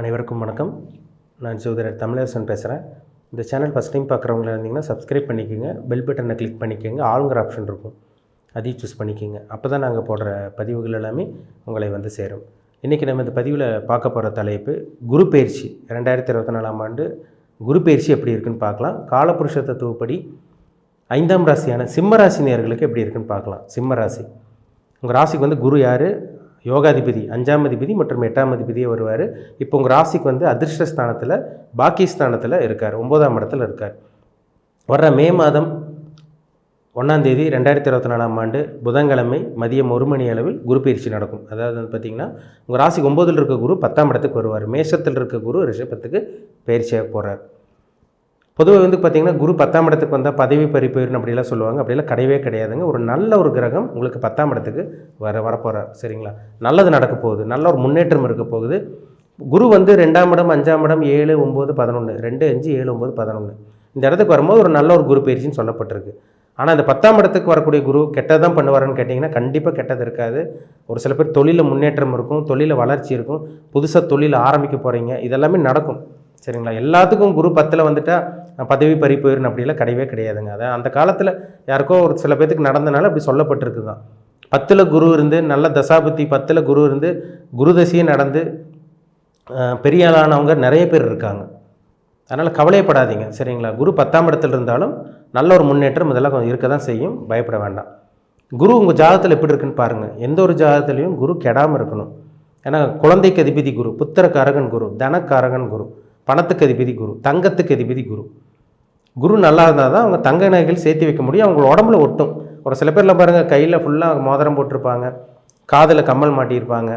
அனைவருக்கும் வணக்கம். நான் ஜோதிடர் தமிழரசன் பேசுகிறேன் இந்த சேனல் ஃபஸ்ட் டைம் பார்க்குறவங்களா இருந்தீங்கன்னா சப்ஸ்கிரைப் பண்ணிக்கோங்க. பெல் பட்டனை கிளிக் பண்ணிக்கோங்க. ஆளுங்கிற ஆப்ஷன் இருக்கும். அதையும் சூஸ் பண்ணிக்கோங்க. அப்போ தான் நாங்கள் போடுற பதிவுகள் எல்லாமே உங்களை வந்து சேரும். இன்றைக்கி நம்ம இந்த பதிவில் பார்க்க போகிற தலைப்பு குரு பயிற்சி. ரெண்டாயிரத்தி இருபத்தி நாலாம் ஆண்டு குரு பயிற்சி எப்படி இருக்குன்னு பார்க்கலாம். காலபுருஷ தத்துவப்படி ஐந்தாம் ராசியான சிம்ம ராசினியர்களுக்கு எப்படி இருக்குன்னு பார்க்கலாம். சிம்ம ராசி. உங்கள் ராசிக்கு வந்து குரு யார்? யோகாதிபதி அஞ்சாம் அதிபதி மற்றும் எட்டாம் அதிபதியே வருவார். இப்போ உங்கள் ராசிக்கு வந்து அதிர்ஷ்ட ஸ்தானத்தில் பாக்கியஸ்தானத்தில் இருக்கார். ஒம்போதாம் இடத்துல இருக்கார். வர்ற மே மாதம் ஒன்றாந்தேதி ரெண்டாயிரத்தி இருபத்தி நாலாம் ஆண்டு புதன்கிழமை மதியம் ஒரு மணி அளவில் குரு பயிற்சி நடக்கும். அதாவது வந்து பார்த்திங்கன்னா உங்கள் ராசிக்கு ஒம்போதில் இருக்க குரு பத்தாம் இடத்துக்கு வருவார். மேஷத்தில் இருக்க குரு ரிஷபத்துக்கு பயிற்சியாக போகிறார் பொதுவாக வந்து பார்த்திங்கன்னா குரு பத்தாம் இடத்துக்கு வந்தால் பதவி பறிப்பயிர்னு அப்படிலாம் சொல்லுவாங்க. அப்படிலாம் கிடையவே கிடையாதுங்க. ஒரு நல்ல ஒரு கிரகம் உங்களுக்கு பத்தாம் இடத்துக்கு வர வரப்போகிறார் சரிங்களா? நல்லது நடக்க போகுது. நல்ல ஒரு முன்னேற்றம் இருக்க போகுது. குரு வந்து ரெண்டாம் இடம் அஞ்சாம் இடம் ஏழு ஒம்பது பதினொன்று ரெண்டு அஞ்சு ஏழு ஒம்பது பதினொன்று இந்த இடத்துக்கு வரும்போது ஒரு நல்ல ஒரு குரு பயிற்சின்னு சொல்லப்பட்டிருக்கு. ஆனால் இந்த பத்தாம் இடத்துக்கு வரக்கூடிய குரு கெட்டதான் பண்ணுவாருன்னு கேட்டிங்கன்னா கண்டிப்பாக கெட்டது இருக்காது. ஒரு சில பேர் தொழிலில் முன்னேற்றம் இருக்கும் தொழிலில் வளர்ச்சி இருக்கும். புதுசாக தொழில் ஆரம்பிக்க போகிறீங்க இதெல்லாமே நடக்கும். சரிங்களா? எல்லாத்துக்கும் குரு பத்தில் வந்துட்டால் பதவி பறி போயிடும் அப்படிலாம் கிடையவே கிடையாதுங்க. அதை அந்த காலத்தில் யாருக்கோ ஒரு சில பேர்த்துக்கு நடந்தனால அப்படி சொல்லப்பட்டிருக்கு தான் பத்தில் குரு இருந்து நல்ல தசாபுத்தி பத்தில் குரு இருந்து குரு தசையே நடந்து பெரிய ஆளானவங்க நிறைய பேர் இருக்காங்க. அதனால் கவலையப்படாதீங்க சரிங்களா? குரு பத்தாம் இடத்துல இருந்தாலும் நல்ல ஒரு முன்னேற்றம் இதெல்லாம் கொஞ்சம் இருக்க தான் செய்யும். பயப்பட வேண்டாம். குரு உங்கள் ஜாதகத்தில் எப்படி இருக்குன்னு பாருங்கள் எந்த ஒரு ஜாதகத்துலேயும் குரு கெடாமல் இருக்கணும். ஏன்னா குழந்தைக்கு அதிபதி குரு புத்திரக்காரகன் குரு தனக்காரகன் குரு பணத்துக்கு அதிபதி குரு தங்கத்துக்கு அதிபதி குரு. குரு நல்லா இருந்தால் தான் அவங்க தங்க நகைகள் சேர்த்து வைக்க முடியும். அவங்க உடம்புல ஒட்டும். ஒரு சில பேரில் பாருங்கள் கையில் ஃபுல்லாக மோதிரம் போட்டிருப்பாங்க. காதில் கம்மல் மாட்டியிருப்பாங்க.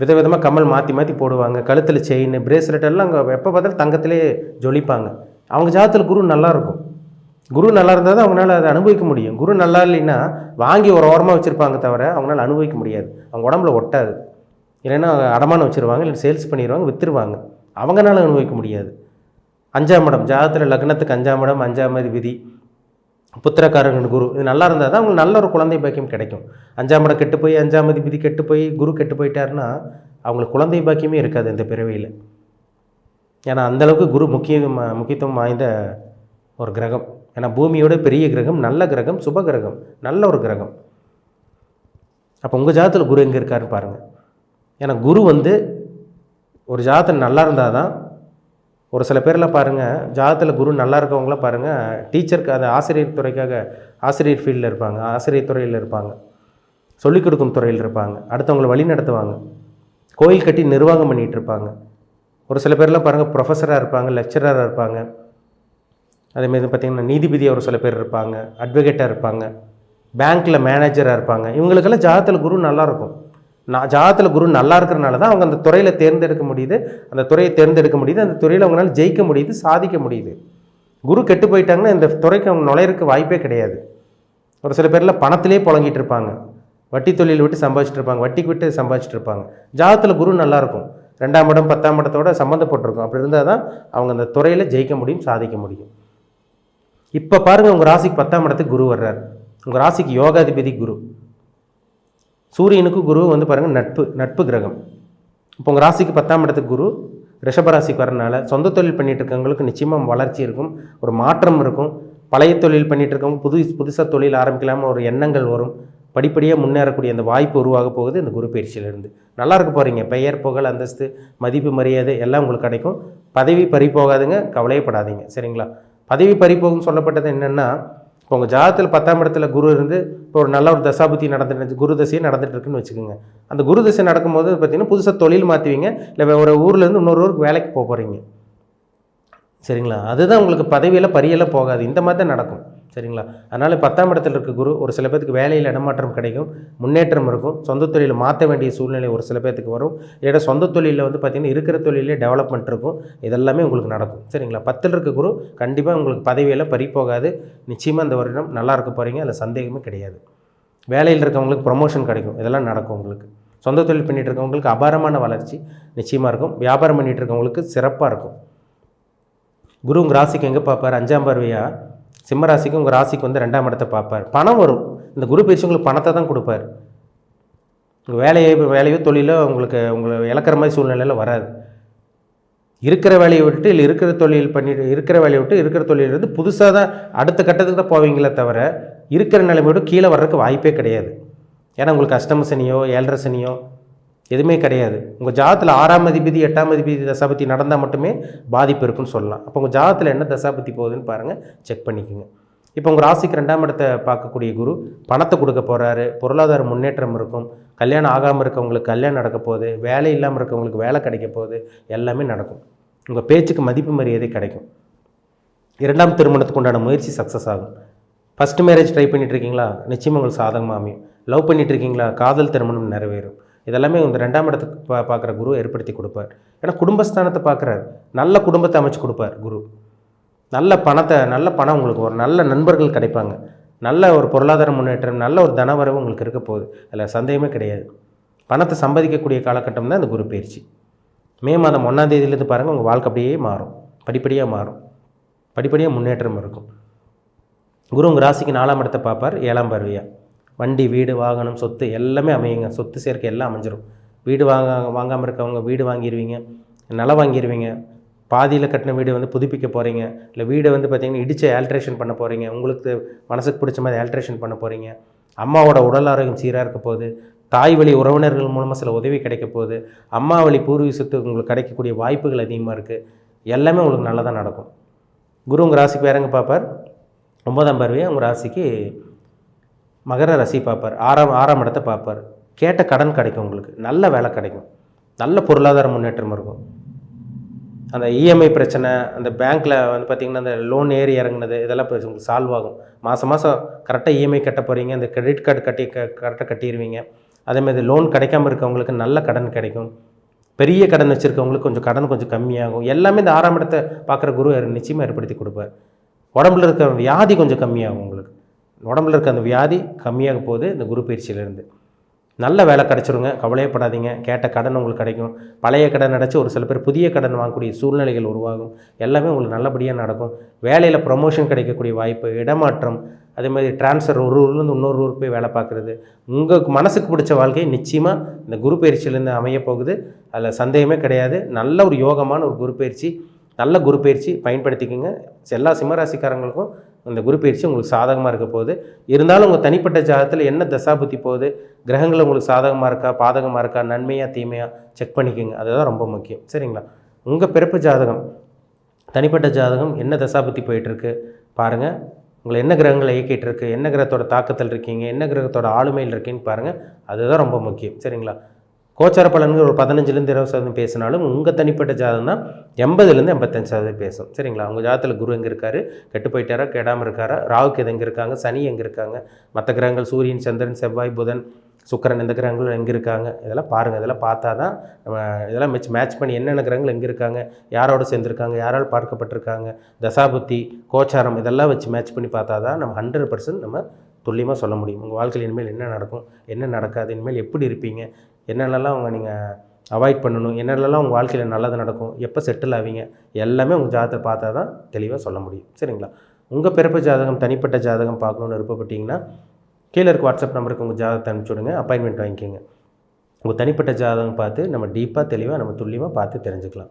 விதவிதமாக கம்மல் மாற்றி மாற்றி போடுவாங்க. கழுத்தில் செயின் பிரேஸ்லெட் எல்லாம் அங்கே எப்போ பார்த்தாலும் தங்கத்திலே ஜொலிப்பாங்க. அவங்க ஜாதத்தில் குரு நல்லா இருக்கும் குரு நல்லா இருந்தால் தான் அவங்களால அதை அனுபவிக்க முடியும். குரு நல்லா இல்லைன்னா வாங்கி ஒரு ஓரமாக வச்சுருப்பாங்க தவிர அவங்களால அனுபவிக்க முடியாது. அவங்க உடம்புல ஒட்டாது. இல்லைன்னா அடமானம் வச்சுருவாங்க இல்லை சேல்ஸ் பண்ணிடுவாங்க விற்றுருவாங்க அவங்களால அனுபவிக்க முடியாது. அஞ்சாம் இடம் ஜாதத்தில் லக்னத்துக்கு அஞ்சாம் இடம் அஞ்சாம் அதிபதி புத்திரக்காரங்க குரு. இது நல்லா இருந்தால் தான் அவங்களுக்கு நல்ல ஒரு குழந்தை பாக்கியம் கிடைக்கும். அஞ்சாம் இடம் கெட்டு போய் அஞ்சாம் அதிபதி கெட்டு போய் குரு கெட்டு போயிட்டாருன்னா அவங்களுக்கு குழந்தை பாக்கியமே இருக்காது இந்த பிறவியில். ஏன்னா அந்தளவுக்கு குரு முக்கிய முக்கியத்துவம் வாய்ந்த ஒரு கிரகம். ஏன்னா பூமியோட பெரிய கிரகம் நல்ல கிரகம் சுப கிரகம் நல்ல ஒரு கிரகம். அப்போ உங்கள் ஜாதத்தில் குரு எங்கே இருக்காருன்னு பாருங்கள் ஏன்னா குரு வந்து ஒரு ஜாதத்தில் நல்லா இருந்தால் தான் ஒரு சில பேர்லாம் பாருங்கள் ஜாதத்தில் குரு நல்லா இருக்கவங்களாம் பாருங்கள் டீச்சருக்கு அது ஆசிரியர் துறைக்காக ஆசிரியர் ஃபீல்டில் இருப்பாங்க ஆசிரியர் துறையில் இருப்பாங்க. சொல்லிக் கொடுக்கும் துறையில் இருப்பாங்க அடுத்தவங்களை வழி நடத்துவாங்க கோயில் கட்டி நிர்வாகம் பண்ணிகிட்டு இருப்பாங்க. ஒரு சில பேர்லாம் பாருங்கள் ப்ரொஃபஸராக இருப்பாங்க லெக்சராக இருப்பாங்க. அதேமாரி பார்த்திங்கன்னா நீதிபதியாக ஒரு சில பேர் இருப்பாங்க அட்வொகேட்டாக இருப்பாங்க பேங்க்கில் மேனேஜராக இருப்பாங்க. இவங்களுக்கெல்லாம் ஜாதத்தில் குரு நல்லாயிருக்கும் நான் ஜாதத்தில் குரு நல்லா இருக்கிறனால தான் அவங்க அந்த துறையில் தேர்ந்தெடுக்க முடியுது. அந்த துறையை தேர்ந்தெடுக்க முடியுது. அந்த துறையில் அவங்களால ஜெயிக்க முடியுது சாதிக்க முடியுது. குரு கெட்டு போயிட்டாங்கன்னா இந்த துறைக்கு அவங்க நுழையிறதுக்கு வாய்ப்பே கிடையாது. ஒரு சில பேரில் பணத்திலே புழங்கிட்டு இருப்பாங்க. வட்டி தொழில் விட்டு சம்பாதிச்சிட்டு இருப்பாங்க. வட்டிக்கு விட்டு சம்பாதிச்சிட்டு இருப்பாங்க. ஜாதத்தில் குரு நல்லாயிருக்கும் ரெண்டாம் இடம் பத்தாம் இடத்தோட சம்மந்தப்பட்டிருக்கும். அப்படி இருந்தால் தான் அவங்க அந்த துறையில் ஜெயிக்க முடியும் சாதிக்க முடியும். இப்போ பாருங்கள் உங்கள் ராசிக்கு பத்தாம் இடத்துக்கு குரு வர்றார். உங்கள் ராசிக்கு யோகாதிபதி குரு. சூரியனுக்கு குரு வந்து பாருங்கள் நட்பு நட்பு கிரகம். இப்போ உங்கள் ராசிக்கு பத்தாம் இடத்துக்கு குரு ரிஷபராசிக்கு வரனால சொந்த தொழில் பண்ணிகிட்டு இருக்கவங்களுக்கு நிச்சயமாக வளர்ச்சி இருக்கும் ஒரு மாற்றம் இருக்கும். பழைய தொழில் பண்ணிகிட்டு இருக்கவங்க புது புதுசாக தொழில் ஆரம்பிக்கலாம்னு ஒரு எண்ணங்கள் வரும். படிப்படியாக முன்னேறக்கூடிய அந்த வாய்ப்பு உருவாக போகுது இந்த குரு பயிற்சியிலிருந்து. நல்லா இருக்க போகிறீங்க பெயர் புகழ் அந்தஸ்து மதிப்பு மரியாதை எல்லாம் உங்களுக்கு கிடைக்கும். பதவி பறி போகாதுங்க கவலையப்படாதீங்க. சரிங்களா? பதவி பறி போகும் சொல்லப்பட்டது என்னென்னா உங்கள் ஜாதத்தில் பத்தாம் இடத்துல குரு இருந்து இப்போ ஒரு நல்ல ஒரு தசாபுத்தி நடந்துட்டு குரு தசையே நடந்துட்டு இருக்குன்னு வச்சுக்கோங்க. அந்த குரு தசை நடக்கும்போது பார்த்தீங்கன்னா புதுசாக தொழில் மாற்றுவீங்க இல்லை ஒரு ஊர்லேருந்து இன்னொரு ஊருக்கு வேலைக்கு போக போகிறீங்க சரிங்களா? அதுதான் உங்களுக்கு பதவியில் பரியெல்லாம் போகாது. இந்த மாதிரி தான் நடக்கும். சரிங்களா? அதனால் பத்தாம் இடத்துல இருக்க குரு ஒரு சில பேத்துக்கு வேலையில் இடமாற்றம் கிடைக்கும் முன்னேற்றம் இருக்கும் சொந்த தொழிலில் மாற்ற வேண்டிய சூழ்நிலை ஒரு சில பேத்துக்கு வரும். இல்லைன்னா சொந்த தொழிலில் வந்து பார்த்திங்கன்னா இருக்கிற தொழிலே டெவலப்மெண்ட் இருக்கும். இதெல்லாமே உங்களுக்கு நடக்கும் சரிங்களா? பத்தில் இருக்க குரு கண்டிப்பாக உங்களுக்கு பதவியெல்லாம் பறி போகாது. நிச்சயமாக இந்த வருடம் நல்லா இருக்க போகிறீங்க அதில் சந்தேகமே கிடையாது. வேலையில் இருக்கவங்களுக்கு ப்ரொமோஷன் கிடைக்கும் இதெல்லாம் நடக்கும் உங்களுக்கு. சொந்த தொழில் பண்ணிகிட்டு இருக்கவங்களுக்கு அபாரமான வளர்ச்சி நிச்சயமாக இருக்கும். வியாபாரம் பண்ணிகிட்டு இருக்கவங்களுக்கு சிறப்பாக இருக்கும். குரு உங்கள் ராசிக்கு எங்கே பார்ப்பார் அஞ்சாம் பார்வையா? சிம்ம ராசிக்கு உங்கள் ராசிக்கு வந்து ரெண்டாம் இடத்தை பார்ப்பார். பணம் வரும். இந்த குரு பயிற்சி உங்களுக்கு பணத்தை தான் கொடுப்பார். உங்கள் வேலையோ வேலையோ தொழிலோ உங்களுக்கு உங்களை இழக்கிற மாதிரி சூழ்நிலையில் வராது. இருக்கிற வேலையை விட்டு இல்லை இருக்கிற தொழில் பண்ணிட்டு இருக்கிற வேலையை விட்டு இருக்கிற தொழிலிருந்து புதுசாக தான் அடுத்த கட்டத்துக்கு தான் போவீங்களே தவிர இருக்கிற நிலைமையோட கீழே வர்றதுக்கு வாய்ப்பே கிடையாது. ஏன்னா உங்களுக்கு அஷ்டம சனியோ ஏழரை சனியோ எதுவுமே கிடையாது. உங்கள் ஜாதத்தில் ஆறாம் அதிபதி எட்டாம் அதிபதி தசாபதி நடந்தால் மட்டுமே பாதிப்பு இருக்குன்னு சொல்லலாம். அப்போ உங்கள் ஜாதத்தில் என்ன தசாபதி போகுதுன்னு பாருங்கள் செக் பண்ணிக்கோங்க. இப்போ உங்கள் ராசிக்கு ரெண்டாம் இடத்தை பார்க்கக்கூடிய குரு பணத்தை கொடுக்க போகிறாரு பொருளாதார முன்னேற்றம் இருக்கும் கல்யாணம் ஆகாமல் இருக்கவங்களுக்கு கல்யாணம் நடக்க போகுது வேலை இல்லாமல் இருக்கவங்களுக்கு வேலை கிடைக்க போகுது எல்லாமே நடக்கும். உங்கள் பேச்சுக்கு மதிப்பு மரியாதை கிடைக்கும். இரண்டாம் திருமணத்துக்கு உண்டான முயற்சி சக்ஸஸ் ஆகும். ஃபஸ்ட் மேரேஜ் ட்ரை பண்ணிட்டு இருக்கீங்களா? நிச்சயமாக உங்களுக்கு சாதகமாக அமையும். லவ் பண்ணிட்டு இருக்கீங்களா? காதல் திருமணம் நிறைவேறும். இதெல்லாமே இந்த ரெண்டாம் இடத்துக்கு பா பார்க்குற குரு ஏற்படுத்தி கொடுப்பார். ஏன்னா குடும்பஸ்தானத்தை பார்க்குறாரு. நல்ல குடும்பத்தை அமைச்சு கொடுப்பார் குரு. நல்ல பணத்தை நல்ல பணம் உங்களுக்கு ஒரு நல்ல நண்பர்கள் கிடைப்பாங்க. நல்ல ஒரு பொருளாதார முன்னேற்றம் நல்ல ஒரு தனவரவு உங்களுக்கு இருக்க போகுது. அதில் சந்தேகமே கிடையாது. பணத்தை சம்பாதிக்கக்கூடிய காலகட்டம் தான் இந்த குரு பயிற்சி. மே மாதம் ஒன்றாம் தேதியிலேருந்து பாருங்கள் உங்கள் வாழ்க்கை அப்படியே மாறும். படிப்படியாக மாறும். படிப்படியாக முன்னேற்றம் இருக்கும். குரு உங்கள் ராசிக்கு நாலாம் இடத்தை பார்ப்பார் ஏழாம் பார்வையா? வண்டி வீடு வாகனம் சொத்து எல்லாமே அமையுங்க. சொத்து சேர்க்கை எல்லாம் அமைஞ்சிரும். வீடு வாங்க வாங்காமல் இருக்கவங்க வீடு வாங்கிடுவீங்க நிலம் வாங்கிடுவீங்க பாதியில் கட்டின வீடு வந்து புதுப்பிக்க போகிறீங்க இல்லை வீடை வந்து பார்த்திங்கன்னா இடித்து ஆல்ட்ரேஷன் பண்ண போகிறீங்க உங்களுக்கு மனசுக்கு பிடிச்ச மாதிரி ஆல்ட்ரேஷன் பண்ண போகிறீங்க அம்மாவோட உடல் ஆரோக்கியம் சீராக இருக்க போகுது தாய் வழி உறவினர்கள் மூலமாக சில உதவி கிடைக்க போகுது அம்மா வழி பூர்வீக சொத்து உங்களுக்கு கிடைக்கக்கூடிய வாய்ப்புகள் அதிகமாக இருக்குது எல்லாமே உங்களுக்கு நல்லதாக நடக்கும். குரு உங்கள் ராசிக்கு வேறங்க பார்ப்பார்? ஒன்பதாம் பார்வையை? உங்கள் ராசிக்கு மகர ரசி பார்ப்பார். ஆறாம் ஆறாம் இடத்தை பார்ப்பார். கேட்ட கடன் கிடைக்கும் உங்களுக்கு. நல்ல வேலை கிடைக்கும். நல்ல பொருளாதார முன்னேற்றம் இருக்கும். அந்த இஎம்ஐ பிரச்சனை அந்த பேங்க்கில் வந்து பார்த்திங்கன்னா அந்த லோன் ஏறி இறங்குனது இதெல்லாம் உங்களுக்கு சால்வ் ஆகும். மாதம் மாதம் கரெக்டாக இஎம்ஐ கட்ட போகிறீங்க அந்த கிரெடிட் கார்டு கட்டி க கரெக்டாக கட்டிடுவீங்க அதேமாதிரி லோன் கிடைக்காம இருக்கவங்களுக்கு நல்ல கடன் கிடைக்கும். பெரிய கடன் வச்சுருக்கவங்களுக்கு கொஞ்சம் கடன் கொஞ்சம் கம்மியாகும். எல்லாமே இந்த ஆறாம் இடத்தை பார்க்குற குரு நிச்சயமாக ஏற்படுத்தி கொடுப்பார். உடம்புல இருக்க வியாதி கொஞ்சம் கம்மியாகும் உங்களுக்கு. உடம்புல இருக்க அந்த வியாதி கம்மியாக போகுது இந்த குரு பயிற்சியிலேருந்து. நல்ல வேலை கிடச்சிருங்க கவலையப்படாதீங்க கேட்ட கடன் உங்களுக்கு கிடைக்கும். பழைய கடன் அடைச்சி ஒரு சில பேர் புதிய கடன் வாங்கக்கூடிய சூழ்நிலைகள் உருவாகும். எல்லாமே உங்களுக்கு நல்லபடியாக நடக்கும். வேலையில் ப்ரொமோஷன் கிடைக்கக்கூடிய வாய்ப்பு இடமாற்றம் அதே மாதிரி ட்ரான்ஸ்ஃபர் ஒரு ஊர்லேருந்து இன்னொரு ஊருக்கு போய் வேலை பார்க்குறது. உங்களுக்கு மனசுக்கு பிடிச்ச வாழ்க்கை நிச்சயமாக இந்த குரு பயிற்சியிலேருந்து அமைய போகுது. அதில் சந்தேகமே கிடையாது. நல்ல ஒரு யோகமான ஒரு குரு பயிற்சி நல்ல குரு பயிற்சி பயன்படுத்திக்கோங்க. எல்லா சிம்மராசிக்காரங்களுக்கும் இந்த குரு பயிற்சி உங்களுக்கு சாதகமாக இருக்க போகுது. இருந்தாலும் உங்கள் தனிப்பட்ட ஜாதகத்தில் என்ன தசாபுத்தி போகுது? கிரகங்கள் உங்களுக்கு சாதகமாக இருக்கா? பாதகமாக இருக்கா? நன்மையாக தீமையாக செக் பண்ணிக்கோங்க. அதுதான் ரொம்ப முக்கியம். சரிங்களா? உங்கள் பிறப்பு ஜாதகம் தனிப்பட்ட ஜாதகம் என்ன தசாபுத்தி போயிட்டுருக்கு? பாருங்கள் உங்களை என்ன கிரகங்களை இயக்கிட்டு இருக்கு என்ன கிரகத்தோட தாக்கத்தில் இருக்கீங்க? என்ன கிரகத்தோட ஆளுமையில் இருக்கீங்கன்னு பாருங்கள் அதுதான் ரொம்ப முக்கியம். சரிங்களா? கோச்சார பலன்கள் ஒரு பதினஞ்சுலேருந்து இருபது சதவீதம் பேசினாலும் உங்கள் தனிப்பட்ட ஜாதகம் தான் எண்பதுலேருந்து எண்பத்தஞ்சு சதவீதம் பேசும். சரிங்களா? உங்கள் ஜாதத்தில் குரு எங்கே இருக்காரு? கெட்டு போயிட்டாரா? கெடாமல் இருக்காரா? ராவுக்கு எது எங்கே இருக்காங்க? சனி எங்கே இருக்காங்க? மற்ற கிரகங்கள் சூரியன் சந்திரன் செவ்வாய் புதன் சுக்கரன் இந்த கிரகங்கள் எங்கே இருக்காங்க? இதெல்லாம் பாருங்கள் இதெல்லாம் பார்த்தா தான் நம்ம இதெல்லாம் மேட்ச் மேட்ச் பண்ணி என்னென்ன கிரகங்கள் எங்கே இருக்காங்க? யாரோட சேர்ந்துருக்காங்க? யாரால் பார்க்கப்பட்டிருக்காங்க? தசாபுத்தி கோச்சாரம் இதெல்லாம் வச்சு மேட்ச் பண்ணி பார்த்தா தான் நம்ம ஹண்ட்ரட் பர்சன்ட் நம்ம துல்லியமாக சொல்ல முடியும். உங்கள் வாழ்க்கையில் இனிமேல் என்ன நடக்கும்? என்ன நடக்காது? இனிமேல் எப்படி இருப்பீங்க? என்னென்னலாம் அவங்க நீங்கள் அவாய்ட் பண்ணணும்? என்னென்னலாம் உங்கள் வாழ்க்கையில் நல்லது நடக்கும்? எப்போ செட்டில் ஆவீங்க? எல்லாமே உங்கள் ஜாதகத்தை பார்த்தா தான் தெளிவாக சொல்ல முடியும். சரிங்களா? உங்கள் பிறப்பு ஜாதகம் தனிப்பட்ட ஜாதகம் பார்க்கணுன்னு விருப்பப்பட்டீங்கன்னா கீழே இருக்க வாட்ஸ்அப் நம்பருக்கு உங்கள் ஜாதகத்தை அனுப்பிச்சி விடுங்க. அப்பாயின்மெண்ட் வாங்கிக்கோங்க. உங்கள் தனிப்பட்ட ஜாதகம் பார்த்து நம்ம டீப்பாக தெளிவாக நம்ம துல்லியமாக பார்த்து தெரிஞ்சுக்கலாம்.